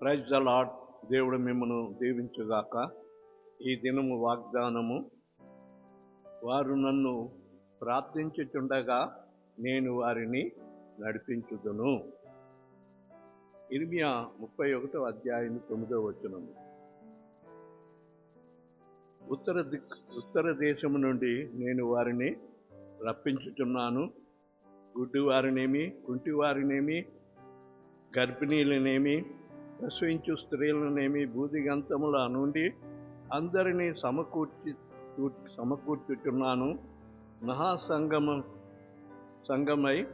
Praise the lord దేవుడు మిమ్మను దీవించుగాక. ఈ దినము వాగ్దానము. వారు నన్ను ప్రార్థించుచుండగా నేను వారిని నడిపించుదును. ఇర్మియా ముప్పై ఒకటో అధ్యాయం తొమ్మిదో వచనము. ఉత్తర దిక్ ఉత్తర దేశము నుండి నేను వారిని రప్పించుచున్నాను. గుడ్డివారినేమి కుంటివారినేమి గర్భిణీలనేమి ప్రసవించు స్త్రీలనేమి బూదిగంతముల నుండి అందరినీ సమకూర్చి సమకూర్చుచున్నాను. మహాసంగమ సంగమై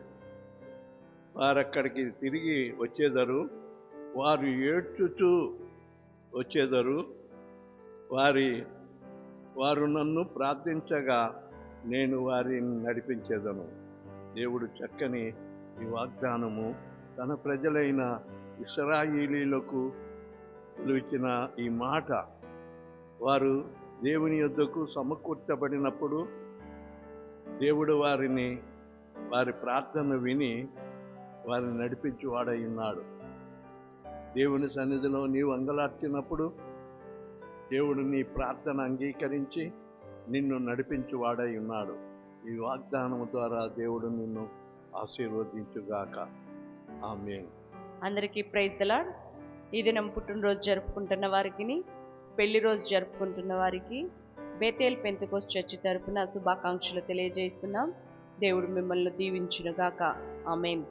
వారక్కడికి తిరిగి వచ్చేదరు. వారు ఏడ్చుచూ వచ్చేదరు. వారి వారు నన్ను ప్రార్థించగా నేను వారిని నడిపించేదను. దేవుడు చక్కని ఈ వాగ్దానము తన ప్రజలైన ఇస్రాయిలీలకు ఇచ్చిన ఈ మాట వారు దేవుని యొద్దకు సమకూర్చబడినప్పుడు దేవుడు వారిని వారి ప్రార్థన విని వారిని నడిపించువాడై ఉన్నాడు. దేవుని సన్నిధిలో నీవు అంగలార్చినప్పుడు దేవుడు నీ ప్రార్థన అంగీకరించి నిన్ను నడిపించువాడై ఉన్నాడు. ఈ వాగ్దానం ద్వారా దేవుడు నిన్ను ఆశీర్వదించుగాక. ఆమె అందరికీ ప్రైజ్ దలాడ్ ఈ దినం పుట్టినరోజు జరుపుకుంటున్న వారికి పెళ్ళి రోజు జరుపుకుంటున్న వారికి బేతేల్ పెంతకోస్ చర్చి తరపున శుభాకాంక్షలు తెలియజేస్తున్నాం. దేవుడు మిమ్మల్ని దీవించునుగాక. ఆమెన్.